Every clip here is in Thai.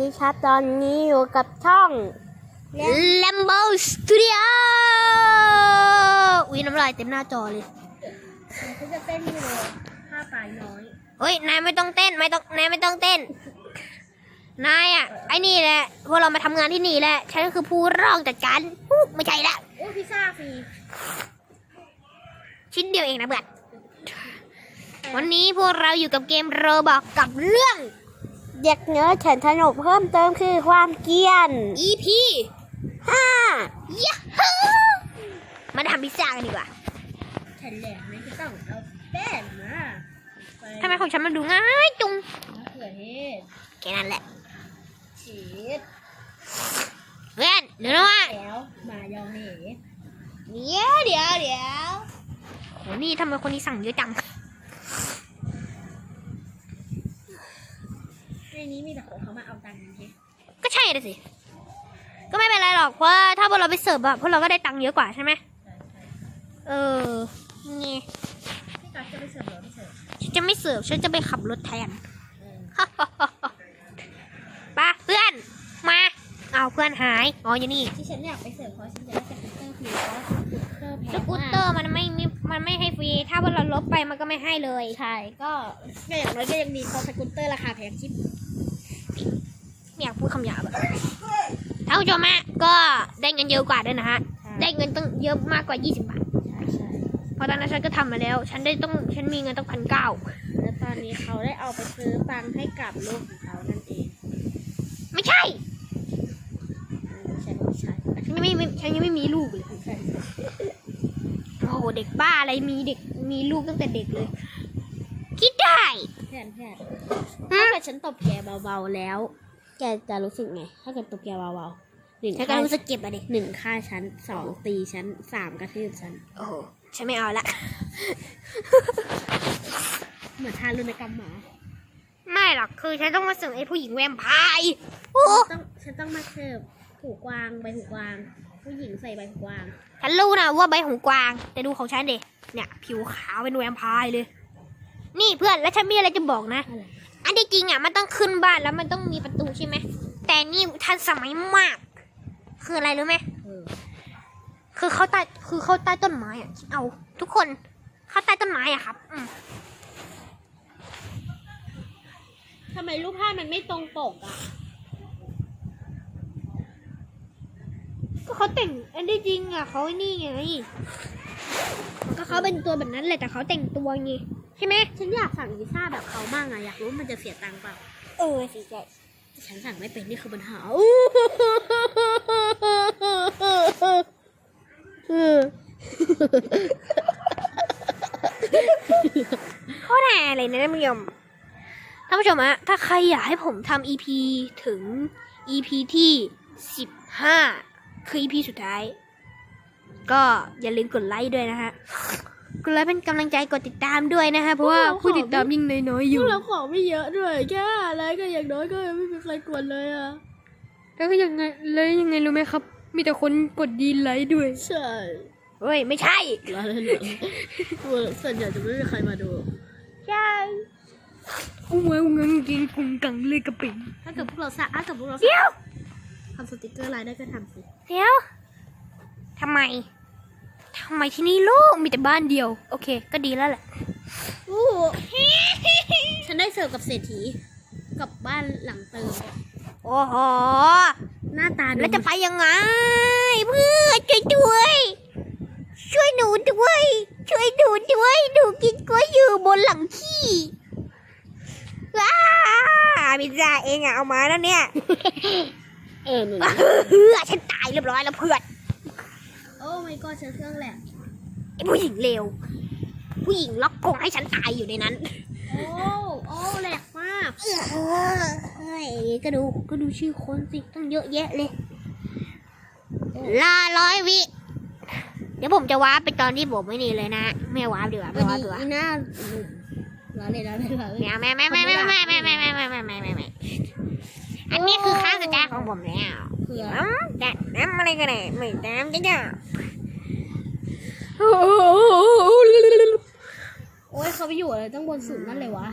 ดีครับตอนนี้อยู่กับช่อง Lambo Studio อุ้ยน้ำลายเต็มหน้าจอเลยฉันจะเต้นอยู่ผ้าปลายน้อยเฮ้ย นายไม่ต้องเต้นไม่ต้องนายไม่ต้องเต้น นายอะไอ้นี่แหละพวกเรามาทำงานที่นี่แหละฉันคือผู้ร้องจัดการอู้ไม่ใช่ละโอ้พิซซ่าฟรีชิ้นเดียวเองนะเบื่อนวันนี้พวกเราอยู่กับเกมโรบอกกับเรื่อง เด็กเนื้อฉันสนุกเพิ่มเติมคือความเกรียน EP ห้ายะฮูมาทำพิซซ่ากันดีกว่าฉันแหลกไม่ต้องเอาแป้งมาทำไมของฉันมันดูง่ายจุงมะเขือเทศแค่นั้นแหละชีสเพื่อนเดี๋ยวนะว่าแล้วมายองเนสเดี๋ยวเดี๋ยวเดี๋ยวโหนี่ทำไมคนนี้สั่งเยอะจัง นนี้มีแต่คนเขามาเอาตังค์ใช่ก็ใช่เลยสิ ก็ไม่เป็นไรหรอกเพราะว่าถ้าพวกเราไปเสิร์ฟอะพวกเราก็ได้ตังค์เยอะกว่าใช่ไหมใช่ใช่เออนี่พี่ก๊อตจะไปเสิร์ฟหรือไม่เสิร์ฟฉันจะไม่เสิร์ฟฉันจะไปขับรถแทนเออไปะเพื่อนมาเอาเพื่อนหายอ๋ออยู่นี่ที่ฉันอยากไปเสิร์ฟเพราะฉันจะได้สกูตเตอร์ฟรีเพราะสกูตเตอร์แพงสกูตเตอร์มันไม่มีมันไม่ให้ฟรี ถ้าว่าเราลบไปมันก็ไม่ให้เลย ใช่ก็ก็อย่างน้อยก็ยังดีเพราะสกูตเตอร์ราคาแพงชิบ ไม่อยากพูดคำหยาบอะท่านผู้ชมฮะก็ได้เงินเยอะกว่าด้วยนะฮะ ได้เงินตั้งเยอะมากกว่า 20 บาท ใช่ใช่เพราะตอนนั้นฉันก็ทำมาแล้ว ฉันได้ต้อง ฉันมีเงินต้องพันเก้า แล้วตอนนี้เขาได้เอาไปซื้อตังค์ให้กับลูกของเขานั่นเองไม่ใช่ ไม่ใช่ไม่ใช่ฉันยังไม่ไม่ฉันยังไม่มีลูกเลย ไม่ใช่โอ้โห เด็กบ้าอะไร มีเด็ก มีลูกตั้งแต่เด็กเลย คิดได้แพนแพนฮะ ถ้าเกิดฉันตบแกเบาๆแล้ว แกจะรู้สึกไง ถ้าเกิดตบแกเบาๆหนึ่งฉันก็ค่ารู้สึกเจ็บอะเด็กหนึ่งค่าฉันสองตีฉันสามกระทืบฉัน โอ้โห ฉันไม่เอาละ เหมือนทารุณกรรมหมา ไม่หรอก คือฉันต้องมาส่งไอ้ผู้หญิงแวมไพร์โอ้ต้องฉันต้องมาเสิร์ฟหูกวางใบหูกวาง ผู้หญิงใส่ใบหูกวาง ฉันรู้นะว่าใบหูกวาง แต่ดูของฉันเด็เนี่ย ผิวขาวเป็นแวมไพร์เลย นี่เพื่อนแล้วฉันมีอะไรจะบอกนะอะไรอันที่จริงอะมันต้องขึ้นบ้านแล้วมันต้องมีประตูใช่ไหม แต่นี่ทันสมัยมาก คืออะไรรู้ไหมเออคือเขาใต้คือเขาใต้ต้นไม้อะคิดเอา ทุกคนเขาใต้ต้นไม้อะครับ อืมทำไมรูปภาพมันไม่ตรงปกอะ ก็เขาแต่ง อันที่จริงอะเขาไอ้นี่ไงก็เขาเป็นตัวแบบนั้นแหละแต่เขาแต่งตัวไง ใช่ไหมฉันอยากสั่งพิซซ่าแบบเขาบ้างอะอยากรู้ว่ามันจะเสียตังค์เปล่า เออสิใจฉันสั่งไม่เป็นนี่คือปัญหาข้อแน่อะไรนะท่านผู้ชมท่านผู้ชมอะถ้าใครอยากให้ผมทำ EP ถึง EP ที่สิบห้าคือ EP สุดท้าย ก็อย่าลืมกดไลค์ด้วยนะฮะ กดไลค์เป็นกำลังใจกดติดตามด้วยนะฮะเพราะว่าผู้ติดตามยิ่งน้อยๆอพยู่ วกเราของไม่เยอะด้วยแค่อะไรก็อย่างน้อยก็ยังไม่มีใครกดเลยอะ แล้วก็ยังไงเลยยังไงรู้ไหมครับ มีแต่คนกดดีไลค์ด้วย ใช่เฮ้ย ไม่ใช่แล้วเหลือส่วนใหญ่จะไม่มีใครมาดู ใช่ อุ้งเงงกิงกุงกังเลยกระปิถ้าเกิดพวกเราสร้างถ้าเกิดพวกเราเดี๋ยว ทำสติกเกอร์ไลน์ได้ก็ทำสิ เดี๋ยวทำไม ทำไมที่นี่โล่งมีแต่บ้านเดียว โอเค ก็ดีแล้วแหละ อู้ฉันได้เสิร์ฟกับเศรษฐี กับบ้านหลังเติม โอ้โห หน้าตาดูแล้วจะไปยังไง เพื่อนช่วยด้วย ช่วยหนูด้วย ช่วยหนูด้วยหนูกินกล้วยอยู่บนหลังขี้ว้าพิซซ่าเองอะเอามาแล้วเนี่ย เออหนูเฮือฉันตายเรียบร้อยแล้วเพื่อนโอ้ไม่ก็ฉันเครื่องแหลกไอ้ผู้หญิงเลวผู้หญิงล็อกกรงให้ฉันตายอยู่ในนั้น โอ้โอ้แหลกมากเออเฮ้ยก็ดูก็ดูชื่อคนสิต้องเยอะแยะเลยลาร้อยวิ เดี๋ยวผมจะว้าร์ปไปตอนที่ผมไม่นี่เลยนะไม่ว้าร์ปดีกว่าวัไม่นว้าร์นี้ปดีกว่าอีหน้าหนุ่มล้อเล่นล้อเล่นล้อเล่นไม่เอาไม่ไม่ไม่ไม่ไม่ไม่ไม่ไม่ไม่ไม่ไม่ไม่อันนี้คือค่าสุดท้ายของผมแล้ว เผื่อน้ำแต่น้ำอะไรกันเนี่ยไม่น้ำจ้ะจ้ะโอ้ยเขาไปอยู่อะไรตั้งบนสุดนั่นเลยวะ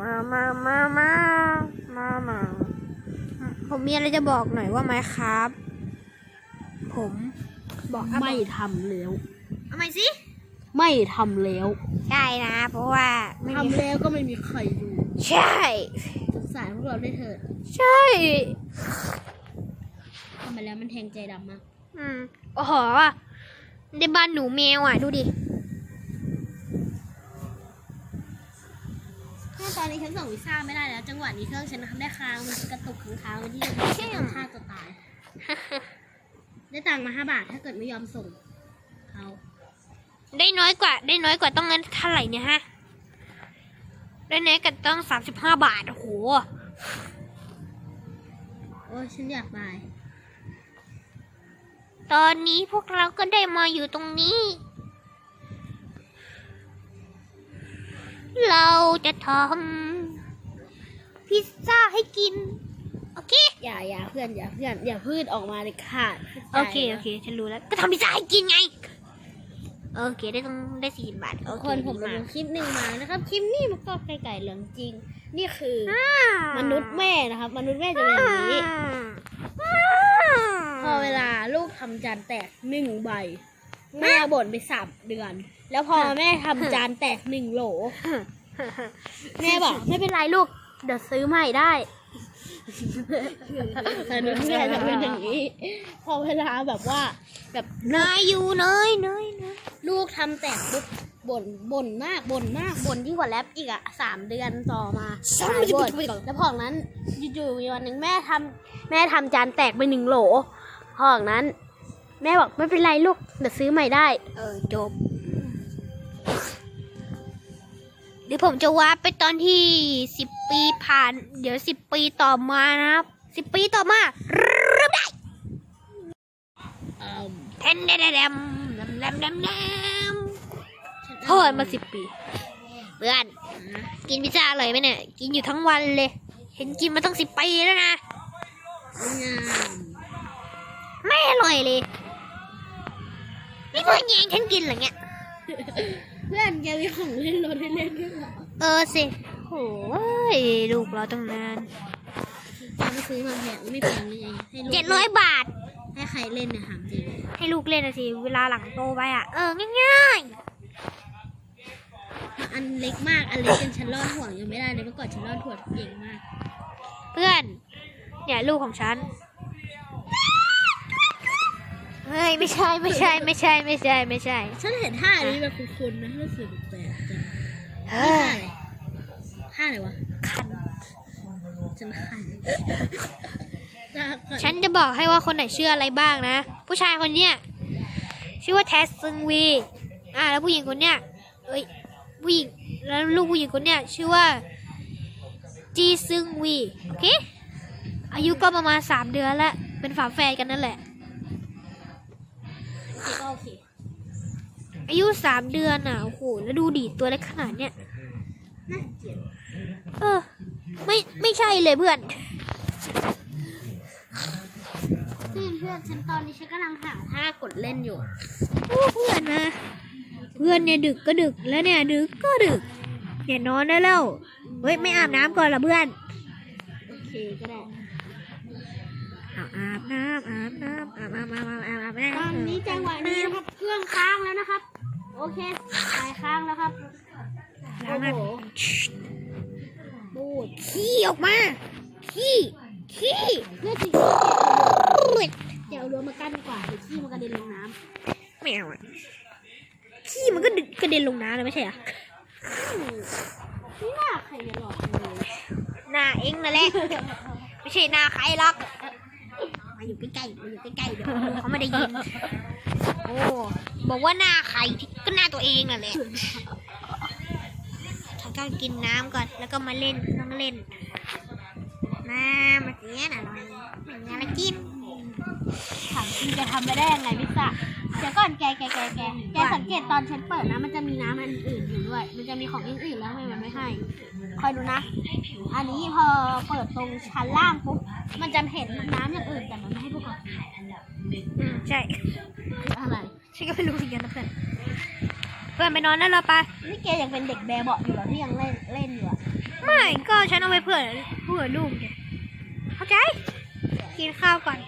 มามามามามามาผมมีอะไรจะบอกหน่อยว่าไหมครับ ผมบอกไม่ทำแล้วทำไมสิ ไม่ทำแล้ว ใช่นะ เพราะว่าไม่มีทำแล้วก็ไม่มีใครดู ใช่สงสารพวกเราได้เถิด ใช่ ทำไปแล้วมันแทงใจดำมากอืมโอ้โหในบ้านหนูแมวอะ ดูดิแค่ตอนนี้ฉันส่งวีซ่าไม่ได้แล้ว จังหวะนี้เครื่องฉันได้ค้างมันกระตุกค้างค้างไว้ที่ฉันต้องฆ่าตัวตาย ได้ตังค์มาห้าบาทถ้าเกิดไม่ยอมส่งเขาได้น้อยกว่า ได้น้อยกว่าต้องเงินเท่าไหร่เนี่ยฮะ ได้น้อยกว่าต้องสามสิบห้าบาท โอ้โหโอ้ยฉันอยากตาย ตอนนี้พวกเราก็ได้มาอยู่ตรงนี้ เราจะทำพิซซ่าให้กิน โอเค อย่าอย่าเพื่อนอย่าเพื่อนอย่าพืชออกมาเลยค่ะโอเคโอเค ฉันรู้แล้ว ก็ทำพิซซ่าให้กินไง โอเค ได้ต้องได้สี่บาทโอทุกเคคนผมดีลมาก งคลิปหนึ่งมานะครับ คลิปนี้มันก็ไก่ๆเหลืองจริง นี่คืออ่ามนุษย์แม่นะครับ มนุษย์แม่จะเป็นอย่างนี้ พอเวลาลูกทำจานแตกหนึ่งใบ แม่บ่นไปสามเดือน แล้วพอแม่ทำจานแตกหนึ่งโหล แม่บอกไม่เป็นไรลูก เดี๋ยวซื้อใหม่ได้แต่หนูแม่จะเป็นอย่างนี้ พอเวลาแบบว่า แบบนายอยู่เนยเนยเนยลูกทำแตกปุ๊บ บ่นบ่นมากบ่นมากบ่นยิ่งกว่าแรปอีกอะสามเดือนต่อมาหายบ่นแล้วพอนั้นอยู่ๆมีวันหนึ่งแม่ทำแม่ทำจานแตกไปหนึ่งโหลพอนั้น แม่บอกไม่เป็นไรลูกเดี๋ยวซื้อใหม่ได้ เออจบเดี๋ยวผมจะวาร์ปไปตอนที่สิบปีผ่าน เดี๋ยวสิบปีต่อมานะครับสิบปีต่อมาเริ่มได้แทนแดมแดมแดมแดมแดม แดมเฮ้ยมาสิบปีเพื่อนกินพิซซ่าอร่อยไหมเนี่ย กินอยู่ทั้งวันเลย เห็นกินมาตั้งสิบปีแล้วนะงามไม่อร่อยเลยนี่เพื่อนแย่งฉันกินเหรอเนี่ย เพื่อนแกมีของเล่นรถให้เล่นด้วยเหรอเออสิโอ้ยลูกเราตั้งนานแกไม่ซื้อมาแพงไม่แพงเลยไงให้ลูกเจ็ดร้อยบาท ให้ใครเล่นเนี่ยถามจริงให้ลูกเล่นนะสิ เวลาหลังโตไปอะ เออง่าย อันเล็กมาก อันเล็กจนฉันรอดห่วงยังไม่ได้เลยเมื่อก่อนฉันรอดห่วงเก่งมากๆเพื่อน เนี่ยลูกของฉัน เฮ้ยไม่ใช่ไม่ใช่ไม่ใช่ไม่ใช่ไม่ใช่ ฉันเห็นท่านี้แบบคุ้นๆนะรู้สึกแปลกๆจังเอนี่อท่าอะไรท่าอะไรวะ คันฉันคันท่าคันฉันจะบอกให้ว่าคนไหนเชื่ออะไรบ้างนะ ผู้ชายคนเนี้ยชื่อว่าแทสซึงวี อ่าแล้วผู้หญิงคนเนี้ยเอ้ย ผู้หญิงแล้วลูกผู้หญิงคนเนี้ยชื่อว่า จีซึงวี โอเค อายุก็ประมาณสามเดือนแล้ว เป็นฝาแฝดกันนั่นแหละ โอเคก็โอเคอายุสามเดือนอะ โอ้โห แล้วดูดิตัวเล็กขนาดเนี้ยน่าเกลียดเออ ไม่ไม่ใช่เลยเพื่อนเพื่อนเพื่อนฉันตอนนี้ฉันกำลังหาท่ากดเล่นอยู่ โอ้เพื่อนนะเพื่อนเนี่ยดึกก็ดึกแล้วเนี่ยดึกก็ดึกเนี่ยนอนได้แล้วเฮ้ยไม่อาบน้ำก่อนเหรอเพื่อนโอเคก็ได้อาบอาบน้ำอาบน้ำอาบอาบอาบอาบอาบอาบตอนนี้จังหวะนี้นะครับเครื่องค้างแล้วนะครับ โอเคสายค้างแล้วครับโอ้โหบูดขี้ออกมาขี้ขี้เพื่อจะเดี๋ยวเอารั้วมากั้นดีกว่าเดี๋ยวขี้มันกระเด็นลงน้ไม่เอาอะ ขี้มันก็ดึกกระเด็นลงน้ำเลยไม่ใช่เหรอำนี่น่าใครจะหลอกเลยหน้าเองนั่นแหละไม่ใช่หน้าใครหรอกมาอยู่ใกล้ๆมาอยู่ใกล้ๆเดี๋ยวเขาไม่ได้ยินโอ้บอกว่าหน้าใครที่ก็หน้าตัวเองนั่นแหละเขาก็กินน้ำก่อนแล้วก็มาเล่นต้องเล่นมามาเนี้ยน่ะหน่อยไม่มีอะไรกินถามจริงจะทำไปได้ยังไงพิซซ่า เดี๋ยวก่อนแกแกแกแกแกสังเกตตอนฉันเปิดนะ มันจะมีน้ำอันอื่นอยู่ด้วย มันจะมีของอื่นๆแล้วทำไมมันไม่ให้ คอยดูนะ อันนี้พอเปิดตรงชั้นล่างปุ๊บ มันจะเห็นน้ำอย่างอื่นแต่มันไม่ให้พวกเรากินอืมใช่อะไร ฉันก็ไม่รู้เหมือนกันนะเพื่อน เพื่อนไปนอนได้แล้วไปนี่แกยังเป็นเด็กแบเบาะอยู่เหรอที่ยังเล่นเล่นอยู่อะไม่ก็ฉันเอาไปเพื่อเพื่อลูกไงเข้าใจ กินข้าวก่อน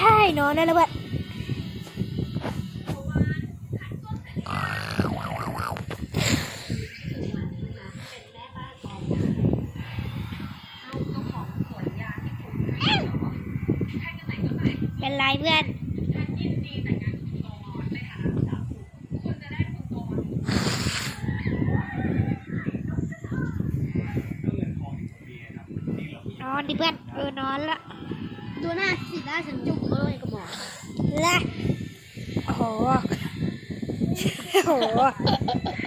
ให้นอนได้แล้วเว้ยเป็นไรเพื่อนดิเพื่อน เออนอนละ ดูหน้าสิหน้าฉันจุกเอ้ยกับหมอ ละโอ้โหโอ้โห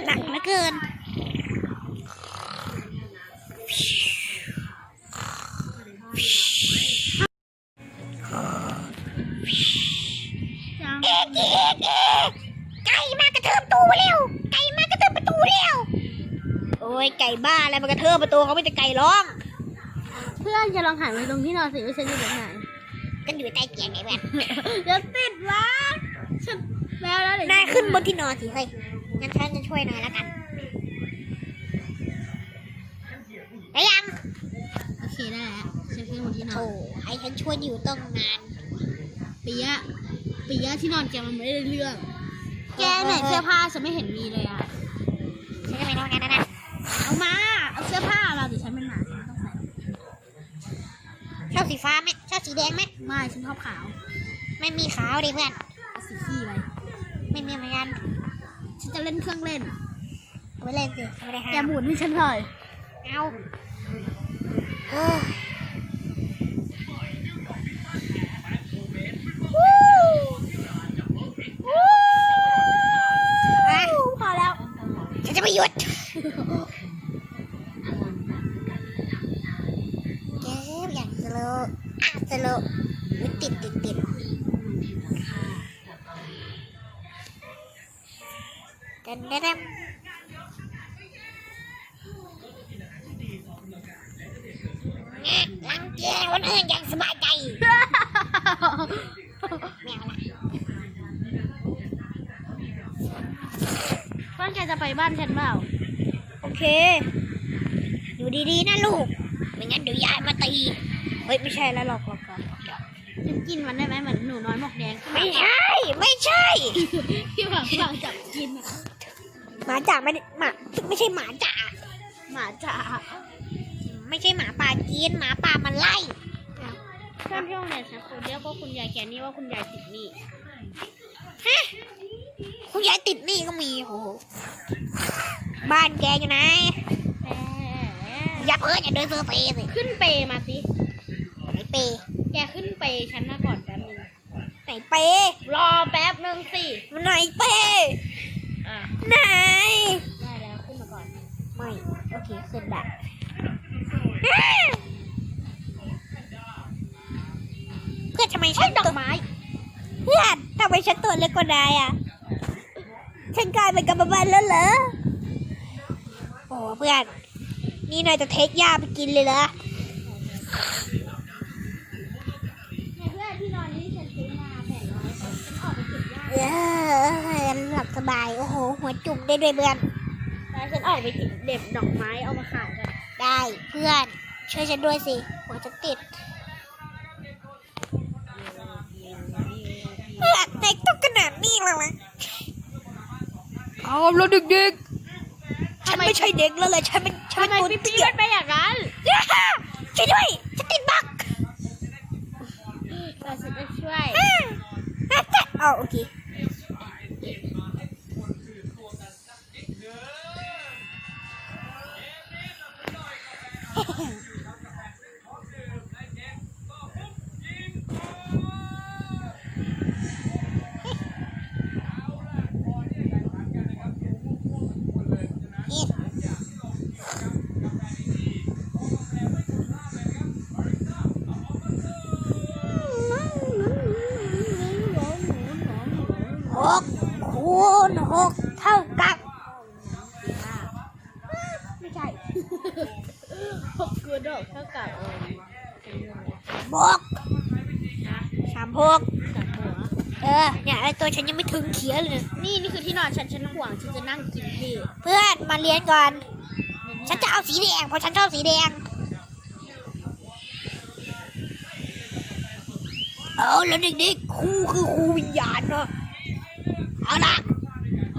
หนักเหลือเกินจังเอกเอกเอกไก่มากระเทิบประตูเร็ว ไก่มากระเทิบประตูเร็ว โอ้ยไก่บ้าอะไรมากระเทิบประตูเขาไม่แต่ไก่ร้อง เพื่อนจะลองหันไปตรงที่นอนสิว่าฉันอยู่ตรงไหนกันอยู่ใต้เตียงไงเพื่อนเดี๋ยวติดวะฉันแล้วแล้วเดี๋ยวนายขึ้นบนที่นอนสิเฮ้ยงั้นฉันจะ ช่วยนายแล้วกันได้ยัง โอเคได้แล้วฉันขึ้นบนที่นอโอ้นให้ฉันช่วยอยู่ต้องนานปียะปียะที่นอนแกมันไม่ได้เรื่อง แกไหนเสื้อผ้าฉันไม่เห็นมีเลยอะฉันจะไปนอนกันนะนะเอามา เอาเสื้อผ้ามาเดี๋ยวฉันเป็นหมาฉันต้องใส่ชอบสีฟ้าไหมชอบสีแดงไหมไม่ฉันชอบขาว ไม่มีขาวดิเพื่อนเอาสีขี้ไปไม่มีเหมือนกัน ฉันจะเล่นเครื่องเล่นเอาไปเล่นสิไม่ได้แกห้าม หมุนให้ฉันหน่อย เอา สบายใจไม่เอาละเพื่อนแกจะไปบ้านฉันเปล่า โอเค อยู่ดีๆนะลูก ไม่งั้นเดี๋ยวยายมาตี เฮ้ย ไม่ใช่แล้วหรอกหรอกหรอกหรอกฉันกินมันได้ไหมเหมือนหนูน้อยหมวกแดงไม่ใช่ ไม่ใช่ ที่แบบฝรั่งจับกินอะหมาจ่าไม่ได้หมาไม่ใช่หมาจ่าหมาจ่าไม่ใช่หมาป่าจีนหมาป่ามันไล่ เพื่อนที่โรงเรียนฉันเคยเรียกว่าคุณยายแกนี่ว่าคุณยายติดหนี้ฮะคุณยายติดหนี้ก็มีโอ้โหบ้านแกอยู่ไหนแหมอย่าเพิ่งอย่าเดินเซอร์เฟย์สิขึ้นเปมาสิไหนเปย์แกขึ้นเปฉันมาก่อนแป๊บนึงไหนเปย์รอแป๊บนึงสิไหนเปย์อะไหนได้แล้วขึ้นมาก่อนไม่โอเคขึ้นได้เพื่อนทำไมฉันดอตัวกไม้ เพื่อนทำไมฉันตัวเล็กกว่านายอะ ฉันกลายเป็นกรรมบันแล้วเหรอ โอ้เพื่อน นี่นายจะเทคยาไปกินเลยเหรอในเพื่อนที่นอนนี้ฉันซื้อมาแผ่นร้อยฉันออกไปเก็บหญ้าเออหลับสบาย โอ้โห หัวจุ่มได้ด้วยเพื่อน แล้วฉันออกไปเก็บเด็บดอกไม้เอามาขายกันได้เพื่อน ช่วยฉันด้วยสิ หัวจะติด เพื่อนนายต้องขนาดนี้เลยไหมเอาแล้วเด็กๆฉันไม่ใช่เด็กแล้วเลยฉันเป็นฉันทำไมเป็นตัวพี่เตี้พี่ยมันไปนอย่างนั้นย่าช่วยด้วยฉันติดบักเราฉันจะช่วย อ่าอะจ๊ะเอาโอเค นี่หกคูณหกเท่ากับ ไม่ใช่ หกกูดอกเท่ากับเออบ วกสามหก กับหัว เออ เนี่ยไอ ตัวฉันยังไม่ถึงเขียเลย นี่นี่คือที่นอนฉันฉันห่วงฉันจะนั่งกินที่เพื่อนมาเรียนก่อน ฉันจะเอาสีแดงเพราะฉันชอบสีแดง เอาแล้วเด็กๆครูคือครูวิญญาณเนาะเอาละ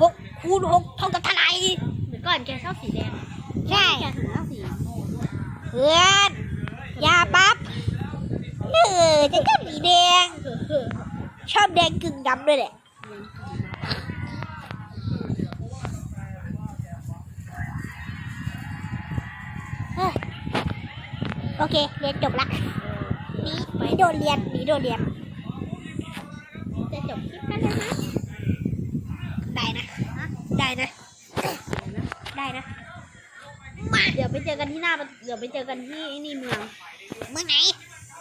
หกคูณหกเท่ากับเท่าไหร่เดี๋ยวก่อนแกชอบสีแดงใช่แกถึงชอบสีเพื่อนอย่าปั๊บเออจะชอบสีแดง ชอบแดงกึ่งดำด้วยแหละเฮ้ยโอเค เรียนจบละหนีหนีโดนเรียนหนีโดนเรียน จะจบคลิปกันเลยนะได้นะ ได้นะ ได้นะเดี๋ยวไปเจอกันที่หน้าประเดี๋ยวไปเจอกันที่นี่เมือง เมืองไหน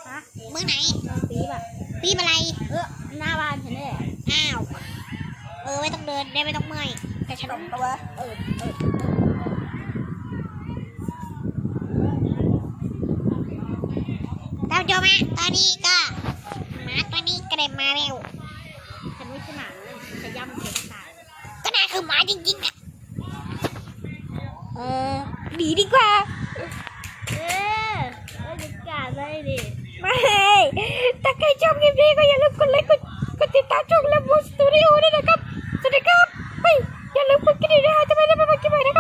ฮะ เมืองไหนเมืองปี๊บอะปีบอะไร เออ หน้าบ้านฉันนี่แหละอ้าว เออไม่ต้องเดินได้ไม่ต้องเมื่อยแต่ฉันอมตัวเออเออตามโจมาตอนนี้ก็หมาตัวนี้กระเด็นมาแล้วฉันไม่ใช่หมาเลยจะย่ำเช็คตายก็น่าคือหมาจริงๆอะเออหนีดีกว่า เออเออจะกาดเลยดิไม่ถ้าใครชอบคลิ takaichomni bego yellow kulle ku kutita chogle bosturi ore rakap sedekap pai yellow kutri rahat mere baba ki mere